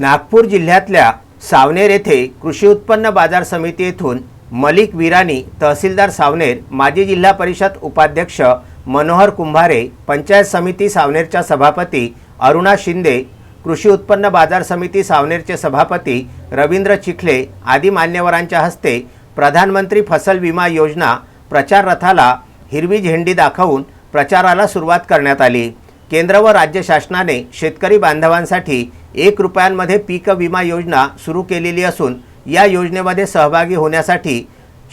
नागपूर जिल्ह्यातल्या सावनेर येथे कृषी उत्पन्न बाजार समिती येथून मलिक विरानी तहसीलदार सावनेर माजी जिल्हा परिषद उपाध्यक्ष मनोहर कुंभारे पंचायत समिती सावनेरच्या सभापती अरुणा शिंदे कृषी उत्पन्न बाजार समिती सावनेरचे सभापती रवींद्र चिखले आदी मान्यवरांच्या हस्ते प्रधानमंत्री फसल विमा योजना प्रचार रथाला हिरवी झेंडी दाखवून प्रचाराला सुरुवात करण्यात आली. केंद्र व राज्य शासनाने शेतकरी बांधवांसाठी एक रुपयांमध्ये पीक विमा योजना सुरू केलेली असून या योजनेमध्ये सहभागी होण्यासाठी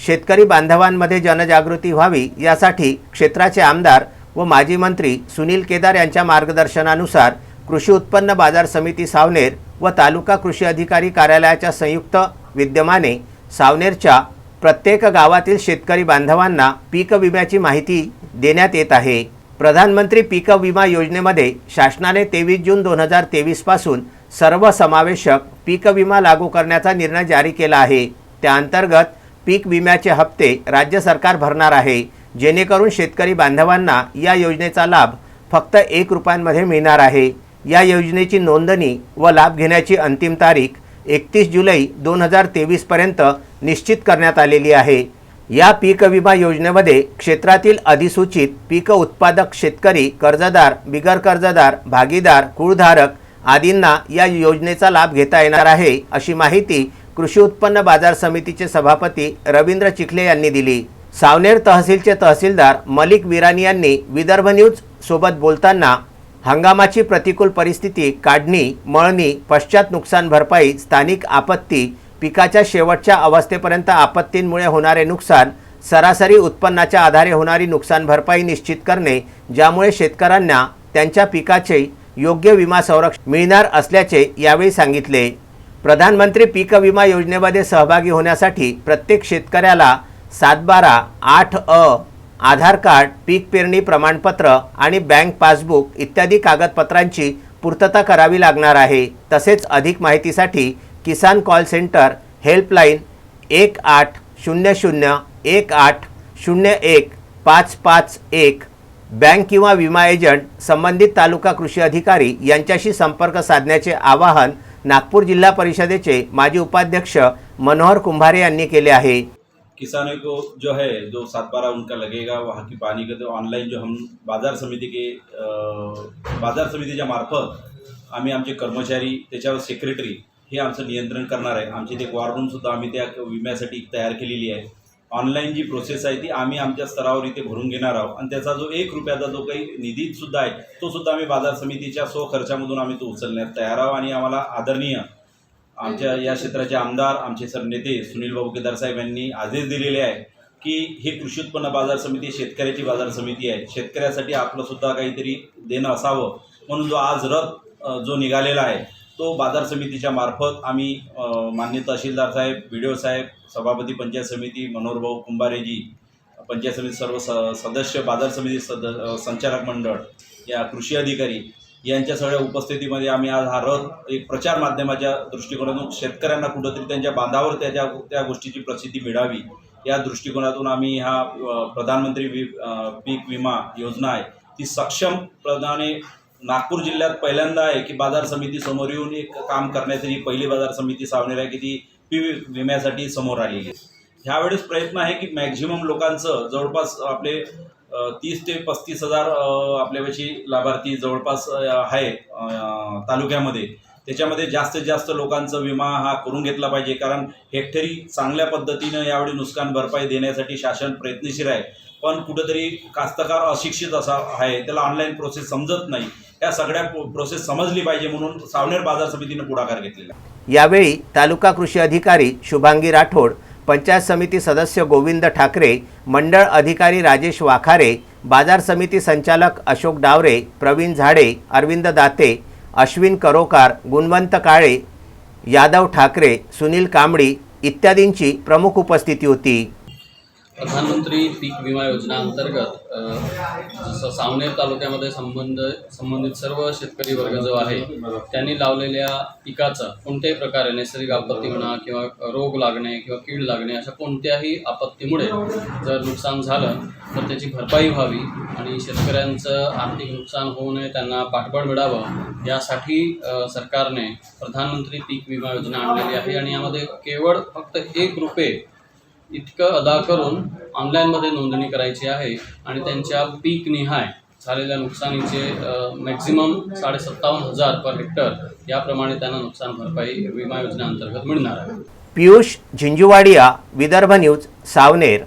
शेतकरी बांधवांमध्ये जनजागृती व्हावी यासाठी क्षेत्राचे आमदार व माजी मंत्री सुनील केदार यांच्या मार्गदर्शनानुसार कृषी उत्पन्न बाजार समिती सावनेर व तालुका कृषी अधिकारी कार्यालयाच्या संयुक्त विद्यमाने सावनेरच्या प्रत्येक गावातील शेतकरी बांधवांना पीक विम्याची माहिती देण्यात येत आहे. प्रधानमंत्री पीक विमा योजनेमध्ये शासनाने तेवीस जून दोन हजार तेवीसपासून सर्वसमावेशक पीक विमा लागू करण्याचा निर्णय जारी केला आहे. त्या अंतर्गत पीक विम्याचे हप्ते राज्य सरकार भरणार आहे. जेणेकरून शेतकरी बांधवांना या योजनेचा लाभ फक्त एक रुपयांमध्ये मिळणार आहे. या योजनेची नोंदणी व लाभ घेण्याची अंतिम तारीख एकतीस जुलै दोन हजार तेवीसपर्यंत निश्चित करण्यात आलेली आहे. या पीक विमा योजनेमध्ये क्षेत्रातील अधिसूचित पीक उत्पादक शेतकरी कर्जदार बिगर कर्जदार भागीदार कुळधारक आदींना या योजनेचा लाभ घेता येणार आहे अशी माहिती कृषी उत्पन्न बाजार समितीचे सभापती रवींद्र चिखले यांनी दिली. सावनेर तहसीलचे तहसीलदार मलिक विरानी यांनी विदर्भ न्यूज सोबत बोलताना हंगामाची प्रतिकूल परिस्थिती काढणी मळणी पश्चात नुकसान भरपाई स्थानिक आपत्ती पिकाच्या शेवटच्या अवस्थेपर्यंत आपत्तींमुळे होणारे नुकसान सरासरी उत्पन्नाच्या आधारे होणारी नुकसान भरपाई निश्चित करणे ज्यामुळे शेतकऱ्यांना त्यांच्या पिकाचे योग्य विमा संरक्षण मिळणार असल्याचे यावेळी सांगितले. प्रधानमंत्री पीक विमा योजनेमध्ये सहभागी होण्यासाठी प्रत्येक शेतकऱ्याला सात बारा आठ अ आधार कार्ड पीक पेरणी प्रमाणपत्र आणि बँक पासबुक इत्यादी कागदपत्रांची पूर्तता करावी लागणार आहे. तसेच अधिक माहितीसाठी किसान कॉल सेंटर हेल्पलाईन एक आठ शून्य शून्य एक आठ शून्य एक पाच पाच एक बँक किंवा विमा एजंट संबंधित तालुका कृषी अधिकारी यांच्याशी संपर्क साधण्याचे आवाहन नागपूर जिल्हा परिषदेचे माजी उपाध्यक्ष मनोहर कुंभारे यांनी केले आहे. किसानों को जो है जो सात बारह उनका लगेगा वहाँ की पानी का तो ऑनलाइन जो हम बाजार समिती के आ, बाजार समितीच्या मार्फत आम्ही आमचे कर्मचारी त्याच्यावर सेक्रेटरी हे आमचं नियंत्रण करणार आहे. आमची ते वॉर रूमसुद्धा आम्ही त्या विम्यासाठी तयार केलेली आहे. ऑनलाईन जी प्रोसेस आहे ती आम्ही आमच्या स्तरावर इथे भरून घेणार आहोत. आणि त्याचा जो एक रुपयाचा जो काही निधीसुद्धा आहे तो सुद्धा आम्ही बाजार समितीच्या सो खर्चामधून आम्ही तो उचलण्यात तयार आहोत. आणि आम्हाला आदरणीय आमच्या या क्षेत्राचे आमदार आमचे सर नेते सुनील भाऊ केदार साहेब यांनी आदेश दिलेले आहे की हे कृषी उत्पन्न बाजार समिती शेतकऱ्याची बाजार समिती आहे. शेतकऱ्यासाठी आपलं सुद्धा काहीतरी देणं असावं. म्हणून जो आज रथ जो निघालेला आहे तो बाजार समितीच्या मार्फत आम्ही मान्य तहसीलदार साहेब बी डी ओ साहेब सभापती पंचायत समिती मनोहरभाऊ कुंभारेजी पंचायत समिती सर्व स सदस्य बाजार समिती सद संचालक मंडळ या कृषी अधिकारी यांच्या सगळ्या उपस्थितीमध्ये आम्ही आज हा रथ एक प्रचार माध्यमाच्या दृष्टिकोनातून शेतकऱ्यांना कुठंतरी त्यांच्या बांधावर त्याच्या त्या गोष्टीची प्रसिद्धी मिळावी या दृष्टिकोनातून आम्ही हा प्रधानमंत्री वि पीक विमा योजना आहे ती सक्षम प्रदाने नागपूर जिल्ह्यात पहिल्यांदा आहे की बाजार समिती समोर येऊन एक काम करण्यासाठी पहिली बाजार समिती सावनेर आहे की ती पी विम्यासाठी समोर आलेली आहे. ह्यावेळेस प्रयत्न आहे की मॅक्झिमम लोकांचं जवळपास आपले तीस ते पस्तीस हजार आपल्यापाशी लाभार्थी जवळपास आहे तालुक्यामध्ये. त्याच्यामध्ये जास्तीत जास्त लोकांचा विमा हा करून घेतला पाहिजे. कारण हेक्टरी चांगल्या पद्धतीनं यावेळी नुकसान भरपाई देण्यासाठी शासन प्रयत्नशील आहे. पण कुठंतरी कास्तकार अशिक्षित असा आहे. त्याला ऑनलाईन प्रोसेस समजत नाही. या सगळ्या प्रोसेस समजली पाहिजे म्हणून सावनेर बाजार समितीनं पुढाकार घेतलेला यावेळी तालुका कृषी अधिकारी शुभांगी राठोड पंचायत समिती सदस्य गोविंद ठाकरे मंडळ अधिकारी राजेश वाखारे बाजार समिती संचालक अशोक डावरे प्रवीण झाडे अरविंद दाते अश्विन करोकार गुणवंत काळे यादव ठाकरे सुनील कांबडी इत्यादींची प्रमुख उपस्थिती होती. प्रधानमंत्री पीक विमा योजना अंतर्गत जसं सावनेर तालुक्यामध्ये संबंध संबंधित सर्व शेतकरी वर्ग जो आहे त्यांनी लावलेल्या पिकाचं कोणत्याही प्रकारे नैसर्गिक आपत्ती म्हणा किंवा रोग लागणे किंवा कीड लागणे अशा कोणत्याही आपत्तीमुळे जर नुकसान झालं तर त्याची भरपाई व्हावी आणि शेतकऱ्यांचं आर्थिक नुकसान होऊ नये त्यांना पाठबळ मिळावं यासाठी सरकारने प्रधानमंत्री पीक विमा योजना आणलेली आहे. आणि यामध्ये केवळ फक्त एक रुपये इतकं अदा करून ऑनलाईनमध्ये नोंदणी करायची आहे आणि त्यांच्या पीक निहाय झालेल्या नुकसानीचे मॅक्झिमम साडे सत्तावन्न हजार पर हेक्टर याप्रमाणे त्यांना नुकसान भरपाई विमा योजनेअंतर्गत मिळणार आहे. पियुष झिंजुवाडिया विदर्भ न्यूज सावनेर.